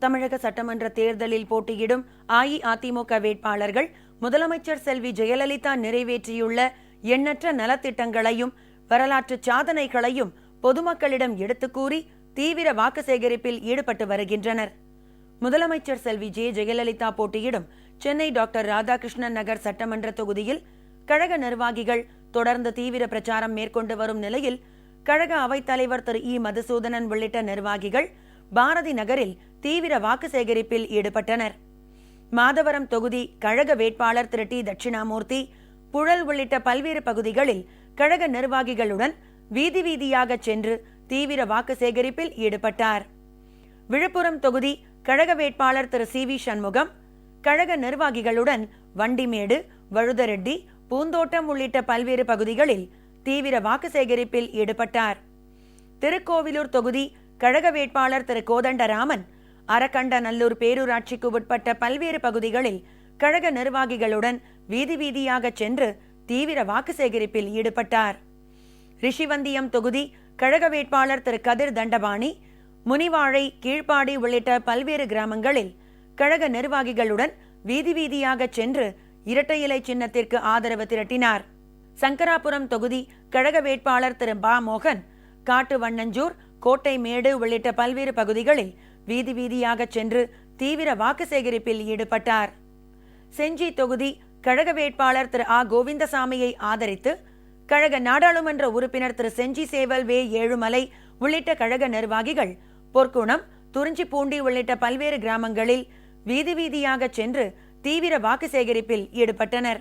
தமிழக சட்டமன்ற தேர்தலில் போட்டியிடும் அஇஅதிமுக வேட்பாளர்கள் முதலமைச்சர் செல்வி ஜெயலலிதா நிறைவேற்றியுள்ள எண்ணற்ற நலத்திட்டங்களையும் வரலாற்று சாதனைகளையும் பொதுமக்களிடம் எடுத்து கூறி தீவிர வாக்கு சேகரிப்பில் ஈடுபட்டு வருகின்றனர். முதலமைச்சர் செல்வி ஜே ஜெயலலிதா போட்டியிடும் சென்னை டாக்டர் ராதாகிருஷ்ணன் நகர் சட்டமன்ற தொகுதியில் கழக நிர்வாகிகள் தொடர்ந்து தீவிர பிரச்சாரம் மேற்கொண்டு வரும் நிலையில் கழக அவைத்தலைவர் திரு இ மதுசூதனன் உள்ளிட்ட நிர்வாகிகள் பாரதி நகரில் தீவிர வாக்கு சேகரிப்பில் ஈடுபட்டனர். மாதவரம் தொகுதி கழக வேட்பாளர் திரு. டி. தட்சிணாமூர்த்தி புழல் உள்ளிட்ட பல்வேறு பகுதிகளில் கழக நிர்வாகிகளுடன் வீதி வீதியாக சென்று தீவிர வாக்கு சேகரிப்பில் ஈடுபட்டார். விழுப்புரம் தொகுதி கழக வேட்பாளர் திரு. சி. வி. சண்முகம் கழக நிர்வாகிகளுடன் வண்டிமேடு வழுதரெட்டி பூந்தோட்டம் உள்ளிட்ட பல்வேறு பகுதிகளில் தீவிர வாக்கு சேகரிப்பில் ஈடுபட்டார். திருக்கோவிலூர் தொகுதி கழக வேட்பாளர் திரு. கோதண்டராமன் அரக்கண்டநல்லூர் பேரூராட்சிக்கு உட்பட்ட பல்வேறு பகுதிகளில் கழக நிர்வாகிகளுடன் வீதி வீதியாக சென்று தீவிர வாக்கு சேகரிப்பில் ஈடுபட்டார். ரிஷிவந்தியம் தொகுதி கழக வேட்பாளர் திரு. கதிர் தண்டபாணி முனிவாழை கீழ்ப்பாடி உள்ளிட்ட பல்வேறு கிராமங்களில் கழக நிர்வாகிகளுடன் வீதி வீதியாக சென்று இரட்டை இலை சின்னத்திற்கு ஆதரவு திரட்டினார். சங்கராபுரம் தொகுதி கழக வேட்பாளர் திரு. பா மோகன் காட்டு வண்ணஞ்சூர் கோட்டை மேடு உள்ளிட்ட பல்வேறு பகுதிகளில் வீதி வீதியாக சென்று தீவிர வாக்கு சேகரிப்பில் ஈடுபட்டார். செஞ்சி தொகுதி கழக வேட்பாளர் திரு ஆ. கோவிந்தசாமியை ஆதரித்து கழக நாடாளுமன்ற உறுப்பினர் திரு செஞ்சி சேவல் வே. ஏழுமலை உள்ளிட்ட கழக நிர்வாகிகள் பொற்குணம் துறிஞ்சிப்பூண்டி உள்ளிட்ட பல்வேறு கிராமங்களில் வீதி வீதியாக சென்று தீவிர வாக்கு சேகரிப்பில் ஈடுபட்டனர்.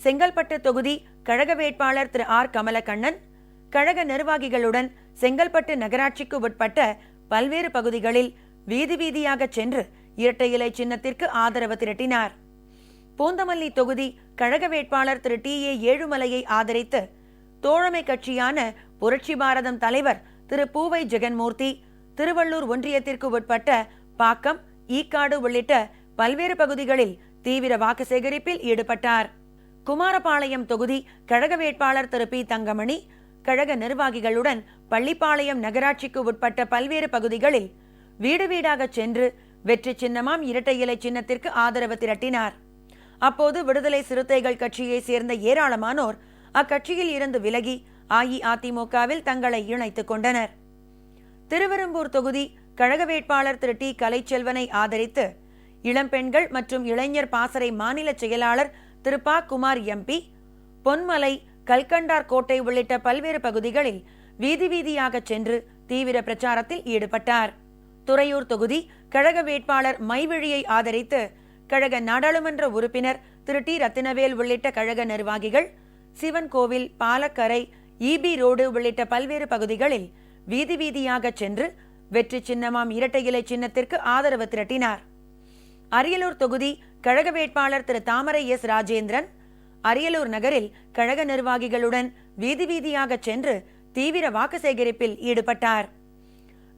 செங்கல்பட்டு தொகுதி கழக வேட்பாளர் திரு ஆர். கமலக்கண்ணன் கழக நிர்வாகிகளுடன் செங்கல்பட்டு நகராட்சிக்கு உட்பட்ட பல்வேறு பகுதிகளில் வீதி வீதியாக சென்று இரட்டை இலை சின்னத்திற்கு ஆதரவு திரட்டினார். பூந்தமல்லி தொகுதி கழக வேட்பாளர் திரு டி. ஏ. ஏழுமலையை ஆதரித்து தோழமை கட்சியான புரட்சி பாரதம் தலைவர் திரு பூவை ஜெகன்மூர்த்தி திருவள்ளூர் ஒன்றியத்திற்கு உட்பட்ட பாக்கம் ஈக்காடு உள்ளிட்ட பல்வேறு பகுதிகளில் தீவிர வாக்கு சேகரிப்பில் ஈடுபட்டார். குமாரபாளையம் தொகுதி கழக வேட்பாளர் திரு பி தங்கமணி கழக நிர்வாகிகளுடன் பள்ளிப்பாளையம் நகராட்சிக்கு உட்பட்ட பல்வேறு பகுதிகளில் வீடு வீடாக சென்று வெற்றி சின்னமாம் இரட்டை இலை சின்னத்திற்கு ஆதரவு திரட்டினார். அப்போது விடுதலை சிறுத்தைகள் கட்சியை சேர்ந்த ஏராளமானோர் அக்கட்சியில் இருந்து விலகி அஇஅதிமுகவில் தங்களை இணைத்துக் கொண்டனர். திருவெரும்பூர் தொகுதி கழக வேட்பாளர் திரு டி. கலைச்செல்வனை ஆதரித்து இளம்பெண்கள் மற்றும் இளைஞர் பாசறை மாநில செயலாளர் திரு ப. குமார் எம்பி பொன்மலை கல்கண்டார் கோட்டை உள்ளிட்ட பல்வேறு பகுதிகளில் வீதி வீதியாக சென்று தீவிர பிரச்சாரத்தில் ஈடுபட்டார். துறையூர் தொகுதி கழக வேட்பாளர் மைவிழியை ஆதரித்து கழக நாடாளுமன்ற உறுப்பினர் திரு. டி. ரத்தினவேல் உள்ளிட்ட கழக நிர்வாகிகள் சிவன் கோவில் பாலக்கரை ஈபி ரோடு உள்ளிட்ட பல்வேறு பகுதிகளில் வீதி வீதியாக சென்று வெற்றி சின்னமாம் இரட்டை இலை சின்னத்திற்கு ஆதரவு திரட்டினார். அரியலூர் தொகுதி கழக வேட்பாளர் திரு. தாமரை எஸ். ராஜேந்திரன் அரியலூர் நகரில் கழக நிர்வாகிகளுடன் வீதி வீதியாக சென்று தீவிர வாக்கு சேகரிப்பில் ஈடுபட்டார்.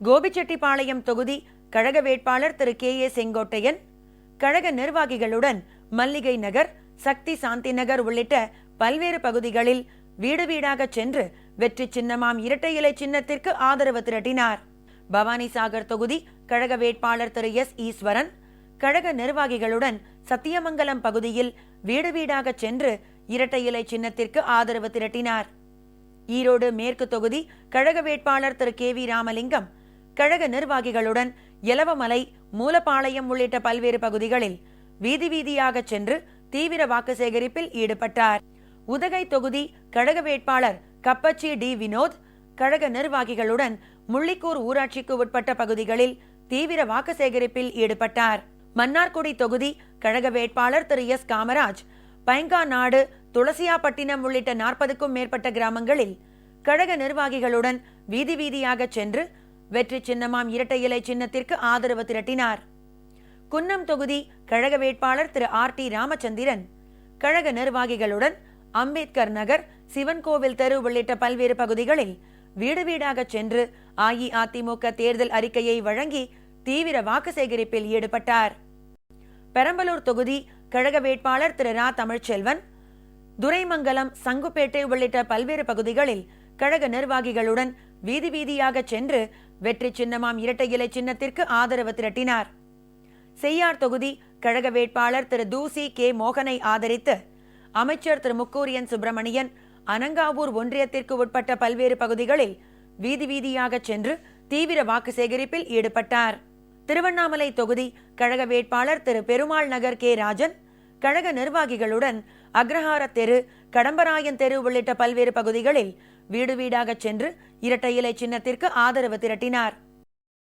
கோபிச்செட்டிப்பாளையம் தொகுதி கழக வேட்பாளர் திரு கே ஏ செங்கோட்டையன் கழக நிர்வாகிகளுடன் மல்லிகை நகர் சக்தி சாந்தி நகர் உள்ளிட்ட பல்வேறு பகுதிகளில் வீடு வீடாக சென்று வெற்றி சின்னமாம் இரட்டை இலை சின்னத்திற்கு ஆதரவு திரட்டினார். பவானி சாகர் தொகுதி கழக வேட்பாளர் திரு எஸ் ஈஸ்வரன் கழக நிர்வாகிகளுடன் சத்தியமங்கலம் பகுதியில் வீடு வீடாக சென்று இரட்டை இலை சின்னத்திற்கு ஆதரவு திரட்டினார். ஈரோடு மேற்கு தொகுதி கழக வேட்பாளர் திரு கே வி ராமலிங்கம் கழக நிர்வாகிகளுடன் எலவமலை மூலப்பாளையம் உள்ளிட்ட பல்வேறு பகுதிகளில் வீதி வீதியாக சென்று தீவிர வாக்கு சேகரிப்பில் ஈடுபட்டார். உதகை தொகுதி கழக வேட்பாளர் கப்பச்சி டி வினோத் கழக நிர்வாகிகளுடன் முள்ளிக்கூர் ஊராட்சிக்கு உட்பட்ட பகுதிகளில் தீவிர வாக்கு சேகரிப்பில் ஈடுபட்டார். மன்னார்குடி தொகுதி கழக வேட்பாளர் திரு எஸ். காமராஜ் பைங்காநாடு துளசியாப்பட்டினம் உள்ளிட்ட நாற்பதுக்கும் மேற்பட்ட கிராமங்களில் கழக நிர்வாகிகளுடன் வீதி வீதியாக சென்று வெற்றி சின்னமாம் இரட்டை இலை சின்னத்திற்கு ஆதரவு திரட்டினார். குன்னம் தொகுதி கழக வேட்பாளர் திரு ஆர். டி. ராமச்சந்திரன் கழக நிர்வாகிகளுடன் அம்பேத்கர் நகர் சிவன் கோவில் தெரு உள்ளிட்ட பல்வேறு பகுதிகளில் வீடு வீடாக சென்று அஇஅதிமுக தேர்தல் அறிக்கையை வழங்கி தீவிர வாக்கு சேகரிப்பில் ஈடுபட்டார். பெரம்பலூர் தொகுதி கழக வேட்பாளர் திரு ரா. தமிழ்ச்செல்வன் துரைமங்கலம் சங்குப்பேட்டை உள்ளிட்ட பல்வேறு பகுதிகளில் கழக நிர்வாகிகளுடன் வீதி வீதியாக சென்று வெற்றி சின்னமாம் இரட்டை இலை சின்னத்திற்கு ஆதரவு திரட்டினார். செய்யார் தொகுதி கழக வேட்பாளர் திரு தூசி கே. மோகனை ஆதரித்து அமைச்சர் திரு முக்கூரியன் சுப்பிரமணியன் அனங்காவூர் ஒன்றியத்திற்கு உட்பட்ட பல்வேறு பகுதிகளில் வீதி வீதியாக சென்று தீவிர வாக்கு சேகரிப்பில் ஈடுபட்டார். திருவண்ணாமலை தொகுதி கழக வேட்பாளர் திரு பெருமாள் நகர் கே. ராஜன் கழக நிர்வாகிகளுடன் அக்ரஹார தெரு கடம்பராயன் தெரு உள்ளிட்ட பல்வேறு பகுதிகளில் வீடு வீடாக சென்று இரட்டை இலை சின்னத்திற்கு ஆதரவு திரட்டினார்.